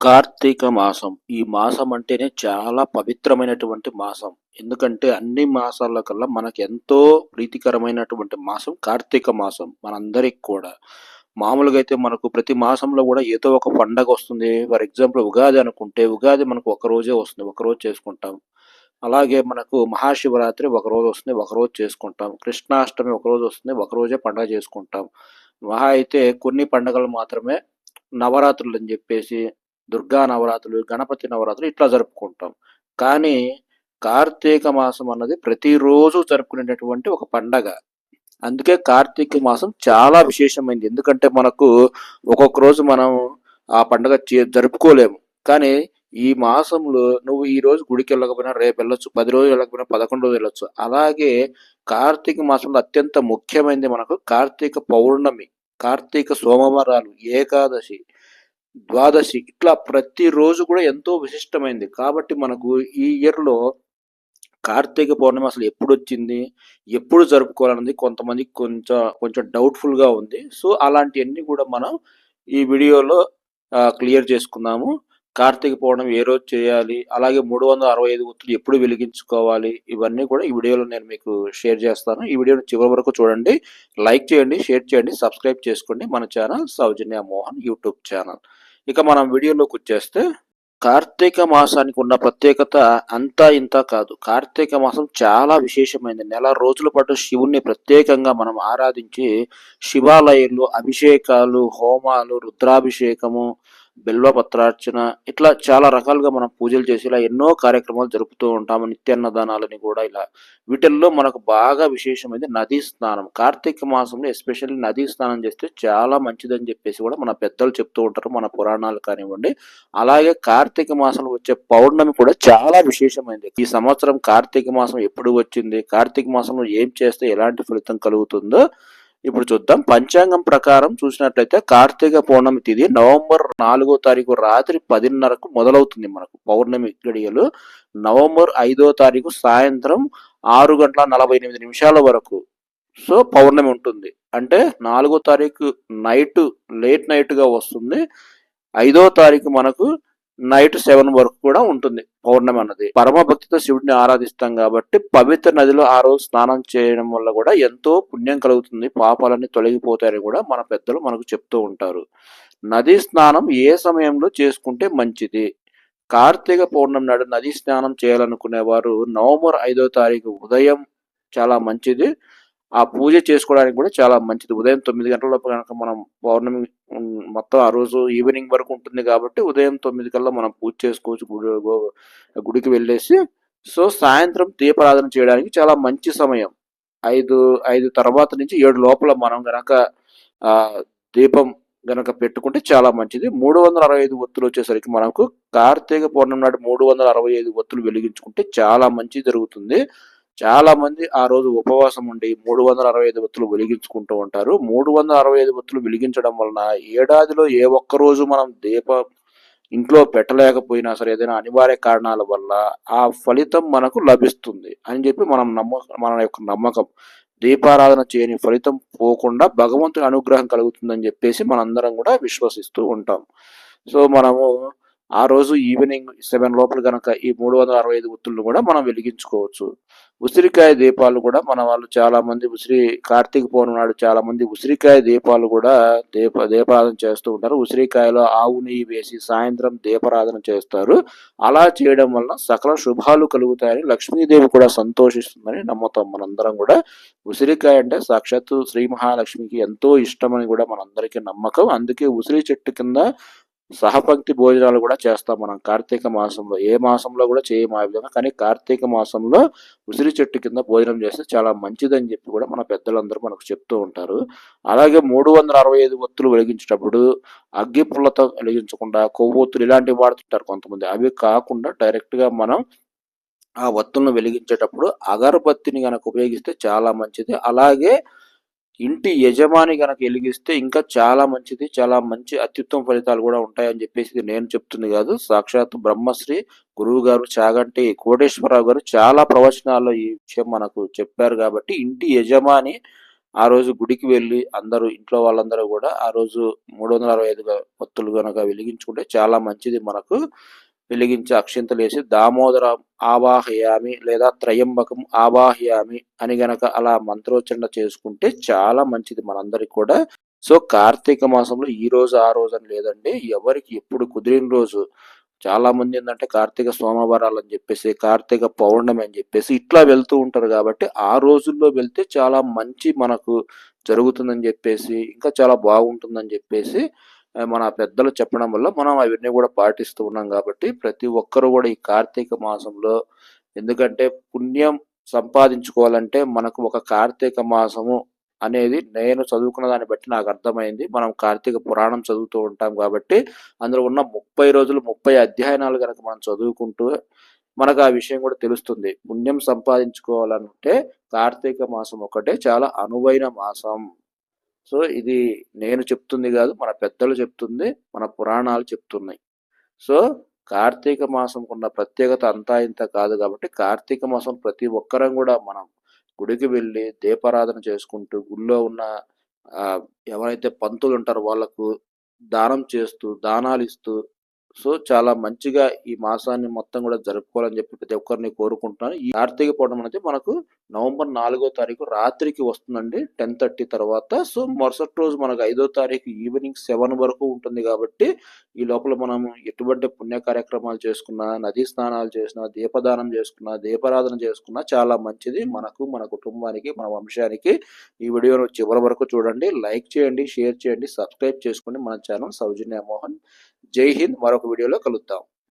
కార్తీక మాసం ఈ మాసం అంటేనే చాలా పవిత్రమైనటువంటి మాసం. ఎందుకంటే అన్ని మాసాల కల్లా మనకు ఎంతో ప్రీతికరమైనటువంటి మాసం కార్తీక మాసం మనందరికి కూడా. మామూలుగా అయితే మనకు ప్రతి మాసంలో కూడా ఏదో ఒక పండగ వస్తుంది. ఫర్ ఎగ్జాంపుల్ ఉగాది అనుకుంటే ఉగాది మనకు ఒక రోజే వస్తుంది ఒక రోజు చేసుకుంటాం. అలాగే మనకు మహాశివరాత్రి ఒక రోజు వస్తుంది ఒక రోజు చేసుకుంటాం. కృష్ణాష్టమి ఒక రోజు వస్తుంది ఒక రోజే పండగ చేసుకుంటాం. మహా అయితే కొన్ని పండగలు మాత్రమే నవరాత్రులు అని చెప్పేసి దుర్గా నవరాత్రులు గణపతి నవరాత్రులు ఇట్లా జరుపుకుంటాం. కానీ కార్తీక మాసం అన్నది ప్రతిరోజు జరుపుకునేటటువంటి ఒక పండగ. అందుకే కార్తీక మాసం చాలా విశేషమైంది. ఎందుకంటే మనకు ఒక్కొక్క రోజు మనం ఆ పండగ చే- జరుపుకోలేము. కానీ ఈ మాసంలో నువ్వు ఈ రోజు గుడికి వెళ్ళకపోయినా రేపు వెళ్ళొచ్చు పది రోజులు వెళ్ళకపోయినా పదకొండు రోజులు వెళ్ళొచ్చు. అలాగే కార్తీక మాసంలో అత్యంత ముఖ్యమైనది మనకు కార్తీక పౌర్ణమి కార్తీక సోమవారాలు ఏకాదశి ద్వాదశి. ఇట్లా ప్రతిరోజు కూడా ఎంతో విశిష్టమైంది. కాబట్టి మనకు ఈ ఇయర్లో కార్తీక పౌర్ణమి అసలు ఎప్పుడు వచ్చింది ఎప్పుడు జరుపుకోవాలన్నది కొంతమందికి కొంచెం కొంచెం డౌట్ఫుల్గా ఉంది. సో అలాంటివన్నీ కూడా మనం ఈ వీడియోలో క్లియర్ చేసుకుందాము. కార్తీక పౌర్ణమి ఏ రోజు చేయాలి అలాగే మూడు వందల అరవై ఐదు గుర్తులు ఎప్పుడు వెలిగించుకోవాలి ఇవన్నీ కూడా ఈ వీడియోలో నేను మీకు షేర్ చేస్తాను. ఈ వీడియోని చివరి వరకు చూడండి. లైక్ చేయండి షేర్ చేయండి సబ్స్క్రైబ్ చేసుకోండి. మన channel Soujanya Mohan YouTube channel. ఇక మనం వీడియోలోకి వచ్చేస్తే కార్తీక మాసానికి ఉన్న ప్రత్యేకత అంతా ఇంత కాదు. కార్తీక మాసం చాలా విశేషమైనది నెల రోజుల పాటు శివుణ్ణి ప్రత్యేకంగా మనం ఆరాధించి శివాలయంలో అభిషేకాలు హోమాలు రుద్రాభిషేకము బిల్వపత్రార్చన ఇట్లా చాలా రకాలుగా మనం పూజలు చేసి ఇలా ఎన్నో కార్యక్రమాలు జరుపుతూ ఉంటాము నిత్యాన్నదానాలని కూడా ఇలా. వీటిల్లో మనకు బాగా విశేషమైనది నదీ స్నానం. కార్తీక మాసంలో ఎస్పెషల్లీ నదీ స్నానం చేస్తే చాలా మంచిదని చెప్పేసి కూడా మన పెద్దలు చెప్తూ ఉంటారు మన పురాణాలు కానివ్వండి. అలాగే కార్తీక మాసంలో వచ్చే పౌర్ణమి కూడా చాలా విశేషమైనది ఈ సంవత్సరం కార్తీక మాసం ఎప్పుడు వచ్చింది కార్తీక మాసంలో ఏం చేస్తే ఎలాంటి ఫలితం కలుగుతుందో ఇప్పుడు చూద్దాం. పంచాంగం ప్రకారం చూసినట్లయితే కార్తీక పౌర్ణమి తిది నవంబర్ నాలుగో తారీఖు రాత్రి పదిన్నరకు మొదలవుతుంది మనకు పౌర్ణమి గడియలు. నవంబర్ ఐదో తారీఖు సాయంత్రం ఆరు గంటల నలభై ఎనిమిది నిమిషాల వరకు. సో పౌర్ణమి ఉంటుంది. అంటే నాలుగో తారీఖు నైట్ లేట్ నైట్గా వస్తుంది. ఐదో తారీఖు మనకు నైట్ సెవెన్ వరకు కూడా ఉంటుంది పౌర్ణమి అన్నది. పరమ భక్తితో శివుడిని ఆరాధిస్తాం కాబట్టి పవిత్ర నదిలో ఆ రోజు స్నానం చేయడం వల్ల కూడా ఎంతో పుణ్యం కలుగుతుంది. పాపాలన్నీ తొలగిపోతాయని కూడా మన పెద్దలు మనకు చెప్తూ ఉంటారు. నదీ స్నానం ఏ సమయంలో చేసుకుంటే మంచిది? కార్తీక పౌర్ణమి నాడు నదీ స్నానం చేయాలనుకునేవారు నవంబర్ ఐదో తారీఖు ఉదయం చాలా మంచిది. ఆ పూజ చేసుకోవడానికి కూడా చాలా మంచిది. ఉదయం తొమ్మిది గంటలలోపు కనుక మనం పౌర్ణమి మొత్తం ఆ రోజు ఈవినింగ్ వరకు ఉంటుంది కాబట్టి ఉదయం తొమ్మిది కల్లా మనం పూజ చేసుకోవచ్చు. గుడి గుడికి వెళ్ళేసి సో సాయంత్రం దీపారాధన చేయడానికి చాలా మంచి సమయం. ఐదు ఐదు తర్వాత నుంచి ఏడు లోపల మనం గనక ఆ దీపం గనక పెట్టుకుంటే చాలా మంచిది. మూడు వందల అరవై ఐదు ఒత్తులు వచ్చేసరికి మనకు కార్తీక పౌర్ణమి నాడు మూడు వందల అరవై ఐదు ఒత్తులు వెలిగించుకుంటే చాలా మంచి జరుగుతుంది. చాలా మంది ఆ రోజు ఉపవాసం ఉండి మూడు వందల అరవై ఐదు ఒత్తులు వెలిగించుకుంటూ ఉంటారు. మూడు వందల అరవై ఐదు ఒత్తులు వెలిగించడం వలన ఏడాదిలో ఏ ఒక్క రోజు మనం దీప ఇంట్లో పెట్టలేకపోయినా సరే ఏదైనా అనివార్య కారణాల వల్ల ఆ ఫలితం మనకు లభిస్తుంది అని చెప్పి మనం నమ్మ మన యొక్క నమ్మకం. దీపారాధన చేయని ఫలితం పోకుండా భగవంతుని అనుగ్రహం కలుగుతుందని చెప్పేసి మనందరం కూడా విశ్వసిస్తూ ఉంటాం. సో మనము ఆ రోజు ఈవినింగ్ సెవెన్ లోపల కనుక ఈ మూడు వందల అరవై ఐదు ఒత్తులను కూడా మనం వెలిగించుకోవచ్చు. ఉసిరికాయ దీపాలు కూడా మన వాళ్ళు చాలా మంది ఉసిరి కార్తీక పౌర్ణమి నాడు చాలా మంది ఉసిరికాయ దీపాలు కూడా దీప దీపారాధన చేస్తూ ఉంటారు. ఉసిరికాయలో ఆవు నెయ్యి వేసి సాయంత్రం దీపారాధన చేస్తారు. అలా చేయడం వలన సకల శుభాలు కలుగుతాయని లక్ష్మీదేవి కూడా సంతోషిస్తుందని నమ్ముతాం మనందరం కూడా. ఉసిరికాయ అంటే సాక్షాత్తు శ్రీ మహాలక్ష్మికి ఎంతో ఇష్టమని కూడా మనందరికీ నమ్మకం. అందుకే ఉసిరి చెట్టు కింద సహపంక్తి భోజనాలు కూడా చేస్తాం మనం. కార్తీక మాసంలో ఏ మాసంలో కూడా చేయము ఆ విధంగా కానీ కార్తీక మాసంలో ఉసిరి చెట్టు కింద భోజనం చేస్తే చాలా మంచిదని చెప్పి కూడా మన పెద్దలందరూ మనకు చెప్తూ ఉంటారు. అలాగే మూడు వందల అరవై ఐదు ఒత్తులు వెలిగించేటప్పుడు అగ్గి పుల్లతో వెలిగించకుండా కొవ్వొత్తులు ఇలాంటివి వాడుతుంటారు కొంతమంది. అవి కాకుండా డైరెక్ట్గా మనం ఆ ఒత్తులను వెలిగించేటప్పుడు అగరబత్తిని గనక ఉపయోగిస్తే చాలా మంచిది. అలాగే ఇంటి యజమాని కనుక వెలిగిస్తే ఇంకా చాలా మంచిది చాలా మంచి అత్యుత్తమ ఫలితాలు కూడా ఉంటాయని చెప్పేసి ఇది నేను చెప్తుంది కాదు. సాక్షాత్ బ్రహ్మశ్రీ గురువు గారు చాగంటి కోటేశ్వరరావు గారు చాలా ప్రవచనాల్లో ఈ విషయం మనకు చెప్పారు కాబట్టి ఇంటి యజమాని ఆ రోజు గుడికి వెళ్ళి అందరూ ఇంట్లో వాళ్ళందరూ కూడా ఆ రోజు మూడు వందల అరవై ఐదు భక్తులు కనుక వెలిగించుకుంటే చాలా మంచిది మనకు. వెలిగించి అక్షింతలేసి దామోదరం దామోదర ఆవాహయామి లేదా త్రయంబకం ఆవాహయామి అని గనక అలా మంత్రోచ్చరణ చేసుకుంటే చాలా మంచిది మనందరికి కూడా. సో కార్తీక మాసంలో ఈ రోజు ఆ రోజు అని లేదండి ఎవరికి ఎప్పుడు కుదిరిన రోజు. చాలా మంది ఏంటంటే కార్తీక సోమవారాలు అని చెప్పేసి కార్తీక పౌర్ణమి అని చెప్పేసి ఇట్లా వెళ్తూ ఉంటారు కాబట్టి ఆ రోజుల్లో వెళ్తే చాలా మంచి మనకు జరుగుతుందని చెప్పేసి ఇంకా చాలా బాగుంటుందని చెప్పేసి మన పెద్దలు చెప్పడం వల్ల మనం అవన్నీ కూడా పాటిస్తూ ఉన్నాం కాబట్టి ప్రతి ఒక్కరు కూడా ఈ కార్తీక మాసంలో ఎందుకంటే పుణ్యం సంపాదించుకోవాలంటే మనకు ఒక కార్తీక మాసము అనేది నేను చదువుకున్న దాన్ని బట్టి నాకు అర్థమైంది. మనం కార్తీక పురాణం చదువుతూ ఉంటాం కాబట్టి అందులో ఉన్న ముప్పై రోజులు ముప్పై అధ్యయనాలు కనుక మనం చదువుకుంటూ మనకు ఆ విషయం కూడా తెలుస్తుంది. పుణ్యం సంపాదించుకోవాలంటే కార్తీక మాసం ఒకటే చాలా అనువైన మాసం. సో ఇది నేను చెప్తుంది కాదు మన పెద్దలు చెప్తుంది మన పురాణాలు చెప్తున్నాయి. సో కార్తీక మాసంకు ఉన్న ప్రత్యేకత అంతా ఇంత కాదు కాబట్టి కార్తీక మాసం ప్రతి ఒక్కరం కూడా మనం గుడికి వెళ్ళి దీపారాధన చేసుకుంటూ గుళ్ళో ఉన్న ఆ, ఎవరైతే పంతులు ఉంటారో వాళ్ళకు దానం చేస్తూ దానాలు ఇస్తూ సో చాలా మంచిగా ఈ మాసాన్ని మొత్తం కూడా జరుపుకోవాలని చెప్పి ప్రతి ఒక్కరిని కోరుకుంటున్నాను. ఈ కార్తీక పౌర్ణమి అనేది మనకు నవంబర్ నాలుగో తారీఖు రాత్రికి వస్తుందండి టెన్ థర్టీ తర్వాత. సో మరుసటి రోజు మనకు ఐదో తారీఖు ఈవినింగ్ సెవెన్ వరకు ఉంటుంది కాబట్టి ఈ లోపల మనం ఎటువంటి పుణ్య కార్యక్రమాలు చేసుకున్నా నదీ స్నానాలు చేసినా దీపదానం చేసుకున్నా దీపారాధన చేసుకున్నా చాలా మంచిది. మనకు మన కుటుంబానికి మన వంశానికి ఈ వీడియోను చివరి వరకు చూడండి. లైక్ చేయండి షేర్ చేయండి సబ్స్క్రైబ్ చేసుకోండి. మన ఛానల్ సౌజన్య మోహన్ జై హింద్. మరొక వీడియోలో కలుద్దాం.